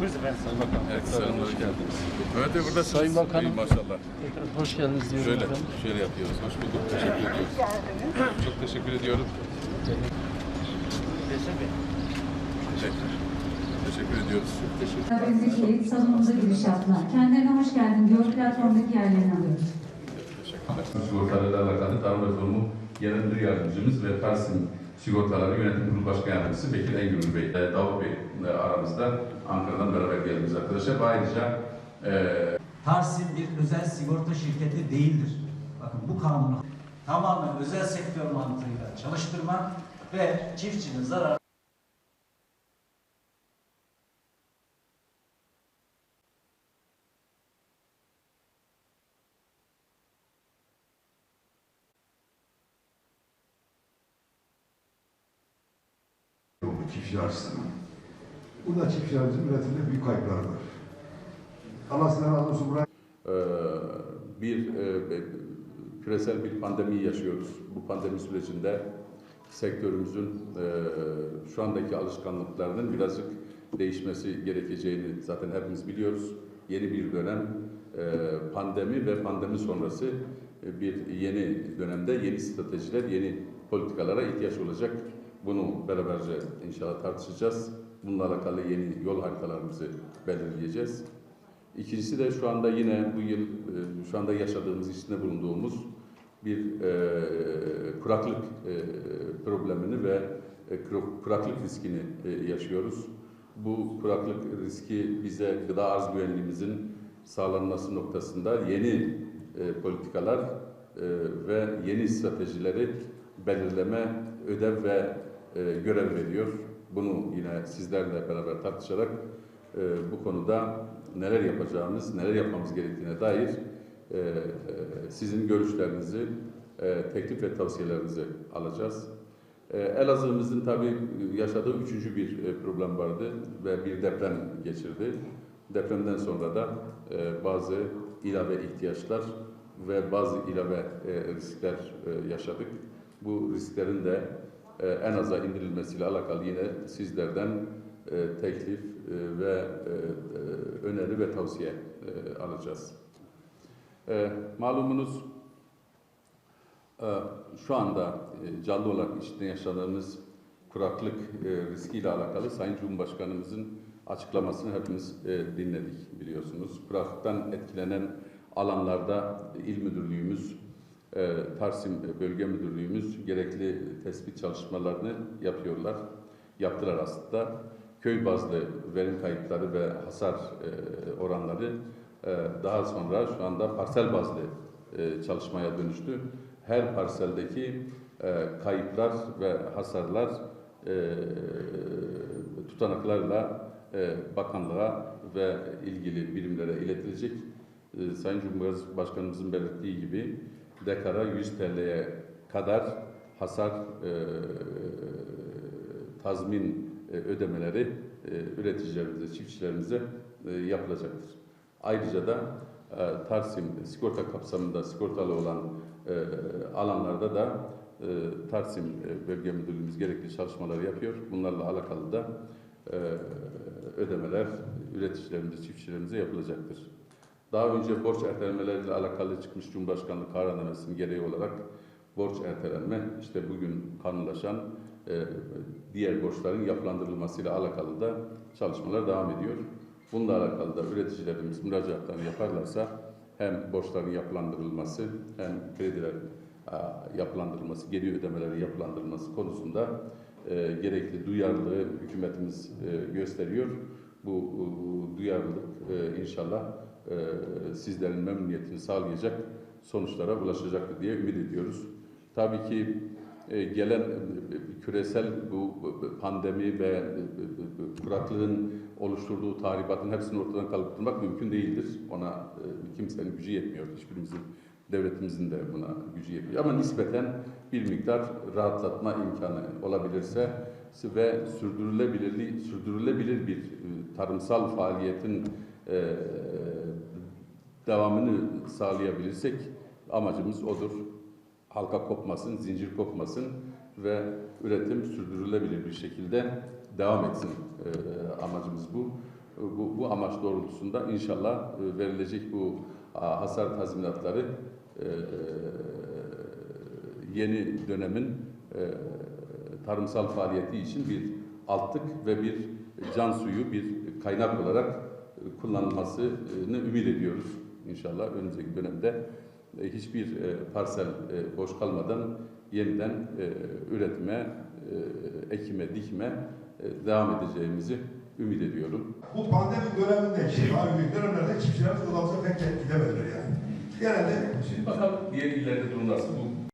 Buyurun efendim Sayın Bakan. Evet, selam, hoş geldiniz. Evet de burada Sayın Bakanım. maşallah. Tekrar hoş geldiniz diyorum Şöyle, efendim. şöyle yapıyoruz. Hoş bulduk. Teşekkür ediyoruz. Çok teşekkür ediyorum. Teşekkür, teşekkür ediyoruz. Haberindeki salonumuza giriş yaptılar. Kendilerine hoş geldin diyor. Platformdaki yerlerini alıyoruz. Teşekkürler. Sigortalarla alakalı Tarım Reformu Genel Müdür Yardımcımız ve Tarsim Sigortaları Yönetim Kurulu Başkan Yardımcısı Bekir Engül Bey, e, Davut Bey e, aramızda Ankara'dan beraber geldiğimiz arkadaşlar. Ayrıca e, Tarsim bir özel sigorta şirketi değildir. Bakın bu kanunu tamamen özel sektör mantığıyla çalıştırmak ve çiftçinin zarar çiftçi açısından. Burada çiftçilerimizin üretimde büyük kayıplar var. Allah sizden razı olsun. Buraya Ee, bir e, küresel bir pandemi yaşıyoruz. Bu pandemi sürecinde sektörümüzün e, şu andaki alışkanlıklarının birazcık değişmesi gerekeceğini zaten hepimiz biliyoruz. Yeni bir dönem e, pandemi ve pandemi sonrası e, bir yeni dönemde yeni stratejiler, yeni politikalara ihtiyaç olacak. Bunu beraberce inşallah tartışacağız. Bununla alakalı yeni yol haritalarımızı belirleyeceğiz. İkincisi de şu anda yine bu yıl e, şu anda yaşadığımız, içinde bulunduğumuz bir e, kuraklık e, problemini ve e, kuraklık riskini e, yaşıyoruz. Bu kuraklık riski bize gıda arz güvenliğimizin sağlanması noktasında yeni e, politikalar e, ve yeni stratejileri belirleme ödev ve e, görev veriyor. Bunu yine sizlerle beraber tartışarak e, bu konuda neler yapacağımız, neler yapmamız gerektiğine dair e, e, sizin görüşlerinizi, e, teklif ve tavsiyelerinizi alacağız. E, Elazığ'ımızın tabii yaşadığı üçüncü bir e, problem vardı ve bir deprem geçirdi. Depremden sonra da e, bazı ilave ihtiyaçlar ve bazı ilave e, riskler e, yaşadık. Bu risklerin de e, en aza indirilmesiyle alakalı yine sizlerden e, teklif e, ve e, öneri ve tavsiye alacağız. Malumunuz şu anda canlı olarak içinde yaşadığımız kuraklık e, riskiyle alakalı Sayın Cumhurbaşkanımızın açıklamasını hepimiz dinledik biliyorsunuz. Kuraklıktan etkilenen alanlarda il müdürlüğümüz, e, Tarsim Bölge Müdürlüğümüz gerekli tespit çalışmalarını yapıyorlar. Yaptılar aslında. Köy bazlı verim kayıpları ve hasar e, oranları e, daha sonra şu anda parsel bazlı e, çalışmaya dönüştü. Her parseldeki kayıplar ve hasarlar tutanaklarla bakanlığa ve ilgili birimlere iletilecek. E, Sayın Cumhurbaşkanımızın belirttiği gibi dekara 100 TL'ye kadar hasar e, tazmin e, ödemeleri e, üreticilerimize, çiftçilerimize e, yapılacaktır. Ayrıca da e, Tarsim sigorta kapsamında sigortalı olan e, alanlarda da e, Tarsim e, Bölge Müdürlüğümüz gerekli çalışmaları yapıyor. Bunlarla alakalı da e, ödemeler üreticilerimize, çiftçilerimize yapılacaktır. Daha önce borç ertelemeleriyle alakalı çıkmış Cumhurbaşkanlığı kararnamesinin gereği olarak borç ertelenme, işte bugün kanunlaşan e, diğer borçların yapılandırılmasıyla alakalı da çalışmalar devam ediyor. Bununla alakalı da üreticilerimiz müracaatlarını yaparlarsa hem borçların yapılandırılması hem krediler yapılandırılması, geri ödemeleri yapılandırılması konusunda e, gerekli duyarlılığı hükümetimiz e, gösteriyor. Bu duyarlılık e, inşallah e, sizlerin memnuniyetini sağlayacak sonuçlara ulaşacaktır diye ümit ediyoruz. Tabii ki e, gelen küresel bu pandemi ve kuraklığın oluşturduğu tahribatın hepsini ortadan kaldırmak mümkün değildir. Ona kimsenin gücü yetmiyor. Hiçbirimizin, devletimizin de buna gücü yetmiyor. Ama nispeten bir miktar rahatlatma imkanı olabilirse ve sürdürülebilir, sürdürülebilir bir e, tarımsal faaliyetin e, devamını sağlayabilirsek amacımız odur. Halka kopmasın, zincir kopmasın ve üretim sürdürülebilir bir şekilde devam etsin. E, amacımız bu. bu, bu amaç doğrultusunda inşallah e, verilecek bu a, hasar tazminatları e, yeni dönemin e, tarımsal faaliyeti için bir altlık ve bir can suyu, bir kaynak olarak e, kullanılmasını ümit ediyoruz. İnşallah önümüzdeki dönemde e, hiçbir e, parsel boş kalmadan yeniden üretime, ekime, dikme devam edeceğimizi ümit ediyorum. Bu pandemi döneminde, şey, dönemlerde çiftçilerimiz odamıza pek gidemediler yani. Genelde Şimdi bakalım diğer illerde durum nasıl? Bu